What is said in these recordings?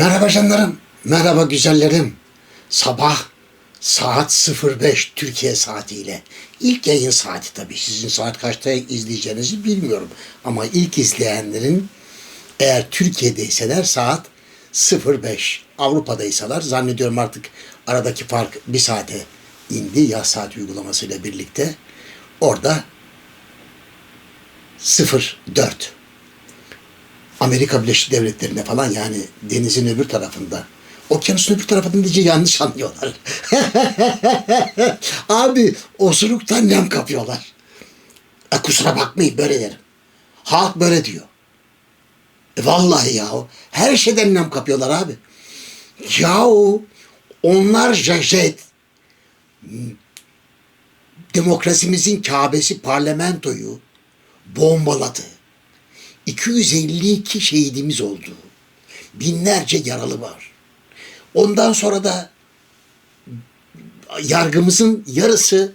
Merhaba canlarım, merhaba güzellerim. Sabah saat 05 Türkiye saatiyle. İlk yayın saati tabii. Sizin saat kaçta izleyeceğinizi bilmiyorum. Ama ilk izleyenlerin eğer Türkiye'deyseler saat 05. Avrupa'daysalar zannediyorum artık aradaki fark bir saate indi yaz saat uygulamasıyla birlikte. Orada 04. Amerika Birleşik Devletleri'nde falan yani denizin öbür tarafında. Okyanusun öbür tarafında diye yanlış anlıyorlar. Abi osuruktan nem kapıyorlar. E, kusura bakmayın böyle derim. Halk böyle diyor. E, vallahi ya her şeyden nem kapıyorlar abi. Yahu onlarca jet demokrasimizin Kabe'si parlamentoyu bombaladı. 252 şehidimiz oldu. Binlerce yaralı var. Ondan sonra da yargımızın yarısı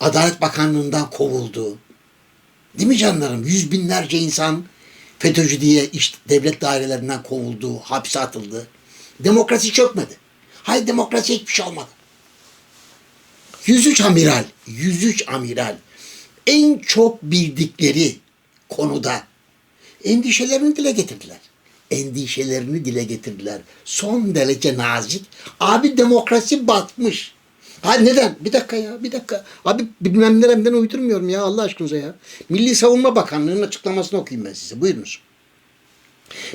Adalet Bakanlığı'ndan kovuldu. Değil mi canlarım? Yüz binlerce insan FETÖ'cü diye iş, devlet dairelerinden kovuldu, hapse atıldı. Demokrasi çökmedi. Hayır demokrasi hiçbir şey olmadı. 103 amiral, 103 amiral en çok bildikleri konuda endişelerini dile getirdiler. Endişelerini dile getirdiler. Son derece nazik. Abi demokrasi batmış. Ha neden? Bir dakika ya, bir dakika. Abi bilmem neremden uydurmuyorum ya Allah aşkınıza ya. Milli Savunma Bakanlığı'nın açıklamasını okuyayım ben size. Buyurunuz.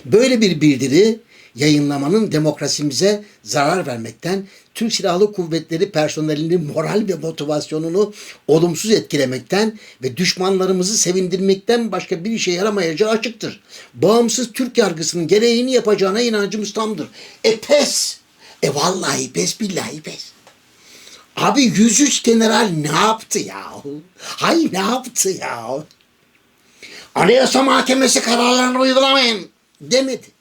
Böyle bir bildiri yayınlamanın demokrasimize zarar vermekten, Türk Silahlı Kuvvetleri personelinin moral ve motivasyonunu olumsuz etkilemekten ve düşmanlarımızı sevindirmekten başka bir işe yaramayacağı açıktır. Bağımsız Türk yargısının gereğini yapacağına inancımız tamdır. E pes! E vallahi pes billahi pes. Abi 103 general ne yaptı ya? Hay ne yaptı ya? Anayasa Mahkemesi kararlarını uygulamayın demedi.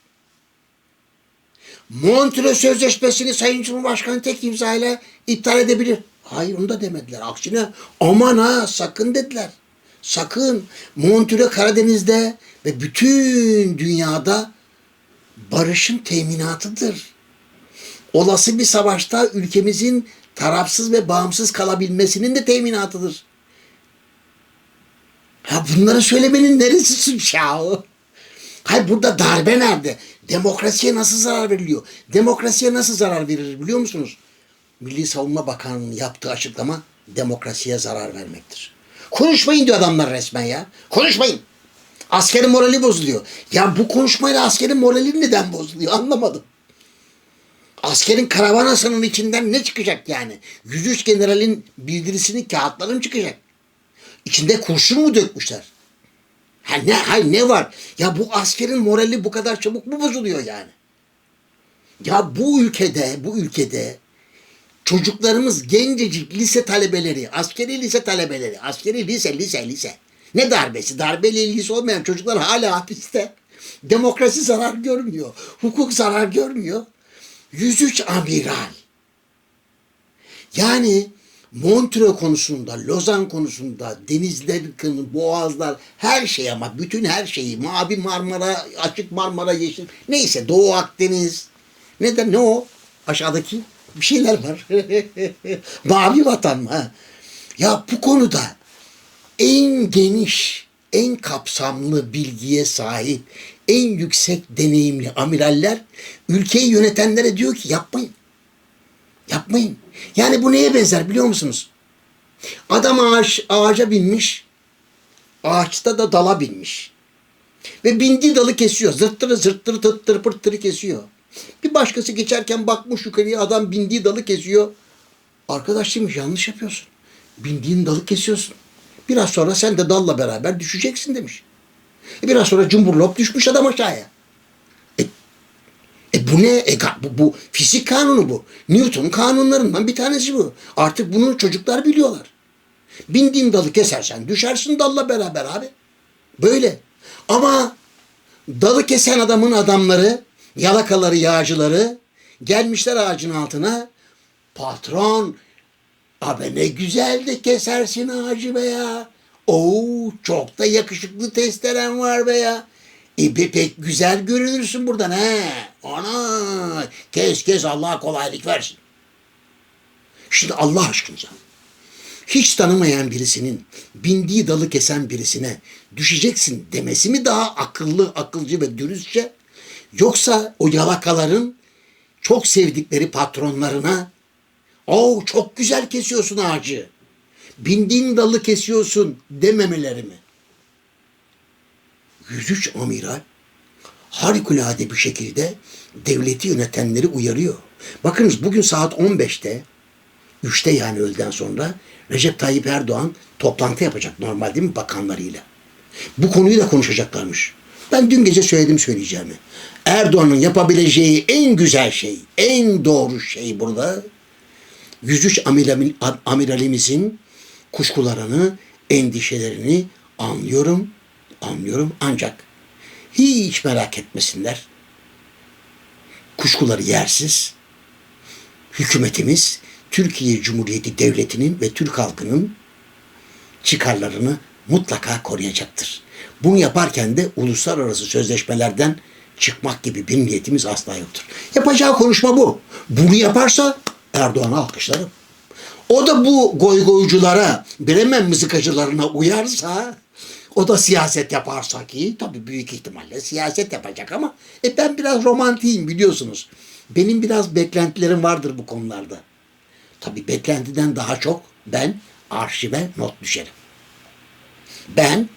Montreux Sözleşmesi'ni Sayın Cumhurbaşkanı tek imzayla iptal edebilir. Hayır onu da demediler. Aksine aman ha sakın dediler. Sakın Montreux Karadeniz'de ve bütün dünyada barışın teminatıdır. Olası bir savaşta ülkemizin tarafsız ve bağımsız kalabilmesinin de teminatıdır. Ha bunları söylemenin neresi suç ya? Hayır burada darbe nerede? Demokrasiye nasıl zarar veriliyor? Demokrasiye nasıl zarar verir biliyor musunuz? Milli Savunma Bakanı'nın yaptığı açıklama demokrasiye zarar vermektir. Konuşmayın diyor adamlar resmen ya. Konuşmayın. Askerin morali bozuluyor. Ya bu konuşmayla askerin morali neden bozuluyor anlamadım. Askerin karavanasının içinden ne çıkacak yani? 103 generalin bildirisinin kağıtları mı çıkacak? İçinde kurşun mu dökmüşler? Ha ne, hay ne var? Ya bu askerin morali bu kadar çabuk mu bozuluyor yani? Ya bu ülkede, bu ülkede çocuklarımız gencecik lise talebeleri, askeri lise talebeleri, askeri lise, lise, lise. Ne darbesi? Darbeyle ilgisi olmayan çocuklar hala hapiste. Demokrasi zarar görmüyor. Hukuk zarar görmüyor. 103 amiral. Yani Montreux konusunda, Lozan konusunda, denizler, boğazlar, her şey ama bütün her şeyi, Mavi Marmara, Açık Marmara, Yeşil, neyse Doğu Akdeniz, neden ne o? Aşağıdaki bir şeyler var. Mavi vatan? Ha? Ya bu konuda en geniş, en kapsamlı bilgiye sahip, en yüksek deneyimli amiraller ülkeyi yönetenlere diyor ki yapmayın. Yapmayın. Yani bu neye benzer biliyor musunuz? Adam ağaç, ağaca binmiş. Ağaçta da dala binmiş. Ve bindiği dalı kesiyor. Zırttırı zırttırı tıttırı pırttırı kesiyor. Bir başkası geçerken bakmış yukarıya adam bindiği dalı kesiyor. Arkadaş demiş yanlış yapıyorsun. Bindiğin dalı kesiyorsun. Biraz sonra sen de dalla beraber düşeceksin demiş. E biraz sonra cumburlop düşmüş adam aşağıya. Bu ne? E, bu, bu fizik kanunu bu. Newton kanunlarından bir tanesi bu. Artık bunu çocuklar biliyorlar. Bindiğin dalı kesersen düşersin dalla beraber abi. Böyle. Ama dalı kesen adamın adamları, yalakaları, yağcıları gelmişler ağacın altına. Patron, abi ne güzel de kesersin ağacı be ya. Oo çok da yakışıklı testeren var be ya. E pe- pek güzel görünürsün buradan he. Ana kes kes Allah kolaylık versin. Şimdi Allah aşkına hiç tanımayan birisinin bindiği dalı kesen birisine düşeceksin demesi mi daha akıllı, akılcı ve dürüstçe? Yoksa o yalakaların çok sevdikleri patronlarına o çok güzel kesiyorsun ağacı. Bindiğin dalı kesiyorsun dememeleri mi? 103 amiral harikulade bir şekilde devleti yönetenleri uyarıyor. Bakınız bugün saat 15'te 3'te yani öğleden sonra Recep Tayyip Erdoğan toplantı yapacak normal değil mi bakanlarıyla. Bu konuyu da konuşacaklarmış. Ben dün gece söyledim söyleyeceğimi. Erdoğan'ın yapabileceği en güzel şey, en doğru şey burada 103 amiral- amiralimizin kuşkularını, endişelerini anlıyorum, anlıyorum ancak hiç merak etmesinler. Kuşkuları yersiz. Hükümetimiz Türkiye Cumhuriyeti Devleti'nin ve Türk halkının çıkarlarını mutlaka koruyacaktır. Bunu yaparken de uluslararası sözleşmelerden çıkmak gibi bir niyetimiz asla yoktur. Yapacağı konuşma bu. Bunu yaparsa Erdoğan'a alkışlarım. O da bu goygoyculara, Bremen mızıkacılarına uyarsa, o da siyaset yaparsa ki tabii büyük ihtimalle siyaset yapacak ama e ben biraz romantiyim biliyorsunuz. Benim biraz beklentilerim vardır bu konularda. Tabii beklentiden daha çok ben arşive not düşerim. Ben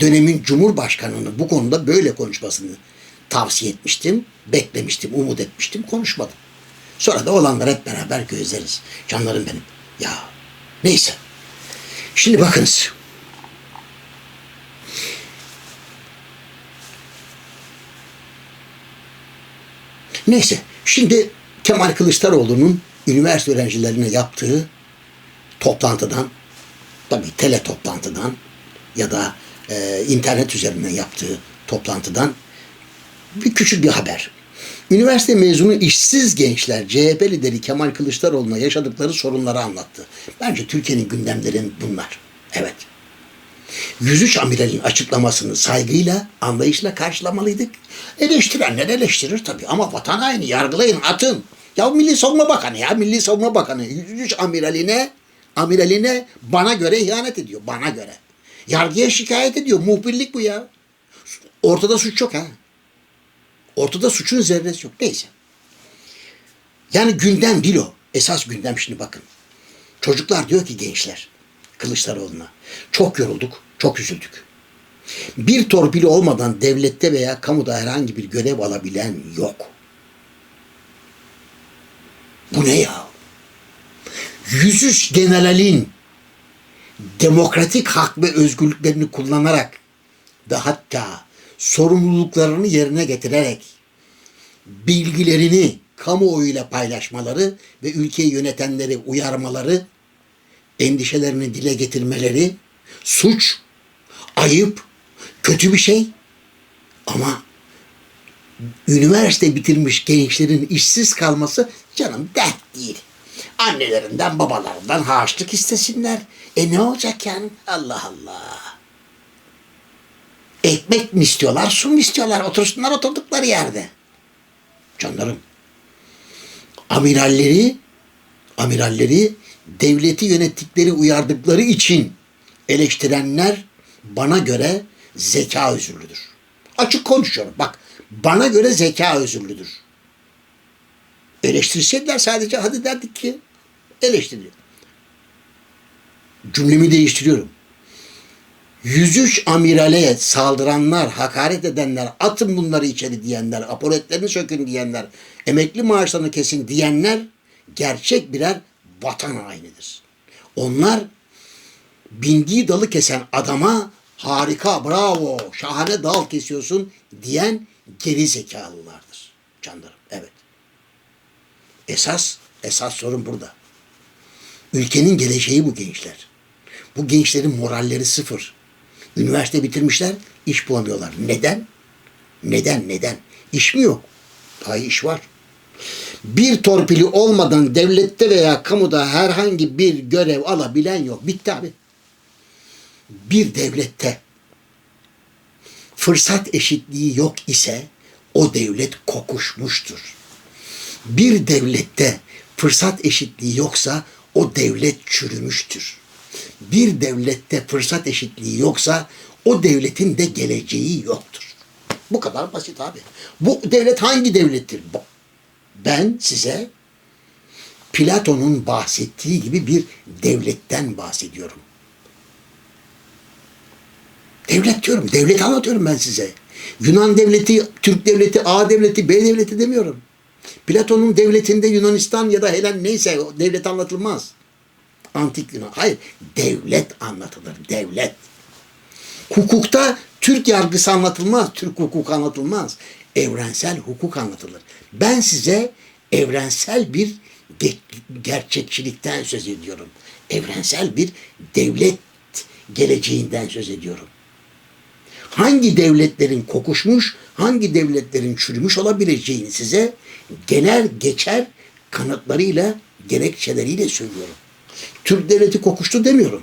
dönemin Cumhurbaşkanı'nın bu konuda böyle konuşmasını tavsiye etmiştim, beklemiştim, umut etmiştim, konuşmadım. Sonra da olanları hep beraber gözleriz. Canlarım benim. Ya neyse. Şimdi bakınız. Neyse. Şimdi Kemal Kılıçdaroğlu'nun üniversite öğrencilerine yaptığı toplantıdan, tabii tele toplantıdan ya da e, internet üzerinden yaptığı toplantıdan bir küçük bir haber. Üniversite mezunu işsiz gençler CHP lideri Kemal Kılıçdaroğlu'na yaşadıkları sorunları anlattı. Bence Türkiye'nin gündemlerin bunlar. Evet. 103 amiralin açıklamasını saygıyla, anlayışla karşılamalıydık. Eleştirenler eleştirir tabii ama vatan haini yargılayın, atın. Ya Milli Savunma Bakanı ya, Milli Savunma Bakanı 103 amiraline, amiraline bana göre ihanet ediyor, bana göre. Yargıya şikayet ediyor, muhbirlik bu ya. Ortada suç yok ha. Ortada suçun zerresi yok. Neyse. Yani gündem değil o. Esas gündem şimdi bakın. Çocuklar diyor ki gençler Kılıçdaroğlu'na. Çok yorulduk, çok üzüldük. Bir torpili olmadan devlette veya kamuda herhangi bir görev alabilen yok. Bu ne ya? 103 generalin demokratik hak ve özgürlüklerini kullanarak ve hatta sorumluluklarını yerine getirerek bilgilerini kamuoyuyla paylaşmaları ve ülkeyi yönetenleri uyarmaları, endişelerini dile getirmeleri suç, ayıp, kötü bir şey ama üniversite bitirmiş gençlerin işsiz kalması canım dert değil. Annelerinden babalarından harçlık istesinler. E ne olacak yani? Allah Allah. Ekmek mi istiyorlar, su mu istiyorlar? Otursunlar oturdukları yerde. Canlarım. Amiralleri, amiralleri devleti yönettikleri uyardıkları için eleştirenler bana göre zeka özürlüdür. Açık konuşuyorum. Bak bana göre zeka özürlüdür. Eleştirseydiler sadece hadi derdik ki eleştiriyor. Cümlemi değiştiriyorum. 103 amirale saldıranlar, hakaret edenler, atın bunları içeri diyenler, apoletlerini sökün diyenler, emekli maaşlarını kesin diyenler gerçek birer vatan hainidir. Onlar bindiği dalı kesen adama harika, bravo, şahane dal kesiyorsun diyen geri zekalılardır canlarım. Evet. Esas, esas sorun burada. Ülkenin geleceği bu gençler. Bu gençlerin moralleri sıfır. Üniversite bitirmişler, iş bulamıyorlar. Neden? Neden, neden? İş mi yok? Hayır iş var. Bir torpili olmadan devlette veya kamuda herhangi bir görev alabilen yok. Bitti abi. Bir devlette fırsat eşitliği yok ise o devlet kokuşmuştur. Bir devlette fırsat eşitliği yoksa o devlet çürümüştür. Bir devlette fırsat eşitliği yoksa o devletin de geleceği yoktur. Bu kadar basit abi. Bu devlet hangi devlettir? Ben size Platon'un bahsettiği gibi bir devletten bahsediyorum. Devlet diyorum. Devlet anlatıyorum ben size. Yunan devleti, Türk devleti, A devleti, B devleti demiyorum. Platon'un devletinde Yunanistan ya da Helen neyse o devlet anlatılmaz. Antik Yunan. Hayır. Devlet anlatılır. Devlet. Hukukta Türk yargısı anlatılmaz. Türk hukuku anlatılmaz. Evrensel hukuk anlatılır. Ben size evrensel bir ge- gerçekçilikten söz ediyorum. Evrensel bir devlet geleceğinden söz ediyorum. Hangi devletlerin kokuşmuş, hangi devletlerin çürümüş olabileceğini size genel geçer kanıtlarıyla, gerekçeleriyle söylüyorum. Türk devleti kokuştu demiyorum.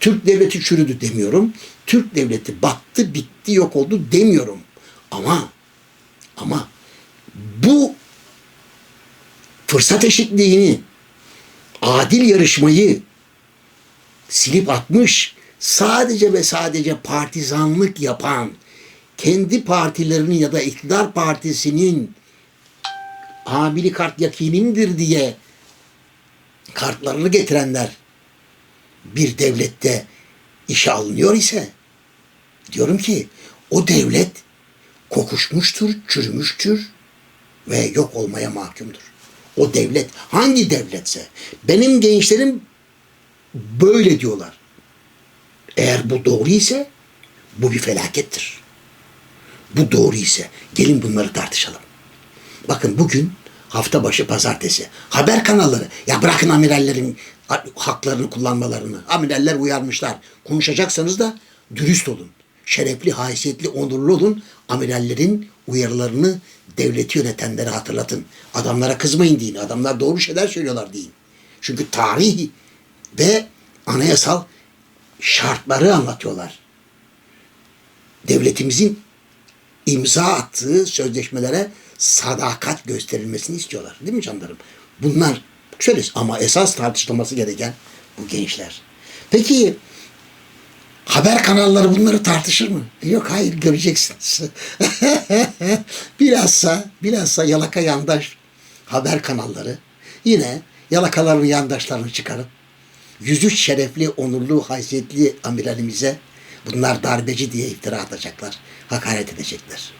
Türk devleti çürüdü demiyorum. Türk devleti battı, bitti, yok oldu demiyorum. Ama ama bu fırsat eşitliğini, adil yarışmayı silip atmış, sadece ve sadece partizanlık yapan, kendi partilerinin ya da iktidar partisinin amili kart yakinimdir diye kartlarını getirenler bir devlette işe alınıyor ise diyorum ki o devlet kokuşmuştur, çürümüştür ve yok olmaya mahkumdur. O devlet hangi devletse benim gençlerim böyle diyorlar. Eğer bu doğru ise bu bir felakettir. Bu doğru ise gelin bunları tartışalım. Bakın bugün hafta başı pazartesi. Haber kanalları. Ya bırakın amirallerin haklarını kullanmalarını. Amiraller uyarmışlar. Konuşacaksanız da dürüst olun. Şerefli, haysiyetli, onurlu olun. Amirallerin uyarılarını devleti yönetenlere hatırlatın. Adamlara kızmayın deyin. Adamlar doğru şeyler söylüyorlar deyin. Çünkü tarih ve anayasal şartları anlatıyorlar. Devletimizin imza attığı sözleşmelere sadakat gösterilmesini istiyorlar. Değil mi canlarım? Bunlar şöyle ama esas tartışılması gereken bu gençler. Peki haber kanalları bunları tartışır mı? Yok hayır göreceksiniz. bilhassa, bilhassa yalaka yandaş haber kanalları yine yalakaların yandaşlarını çıkarıp yüzü şerefli, onurlu, haysiyetli amiralimize bunlar darbeci diye iftira atacaklar. Hakaret edecekler.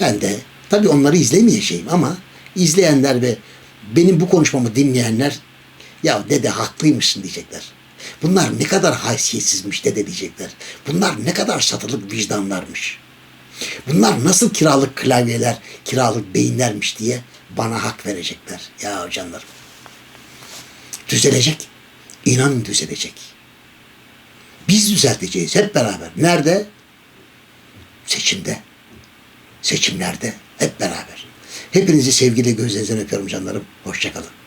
Ben de tabii onları izlemeyeceğim ama izleyenler ve benim bu konuşmamı dinleyenler ya dede haklıymışsın diyecekler. Bunlar ne kadar haysiyetsizmiş dede diyecekler. Bunlar ne kadar satılık vicdanlarmış. Bunlar nasıl kiralık klavyeler, kiralık beyinlermiş diye bana hak verecekler. Ya canlarım. Düzelecek. İnanın düzelecek. Biz düzelteceğiz hep beraber. Nerede? Seçimde. Seçimlerde hep beraber. Hepinizi sevgiyle gözlerinizden öpüyorum canlarım. Hoşçakalın.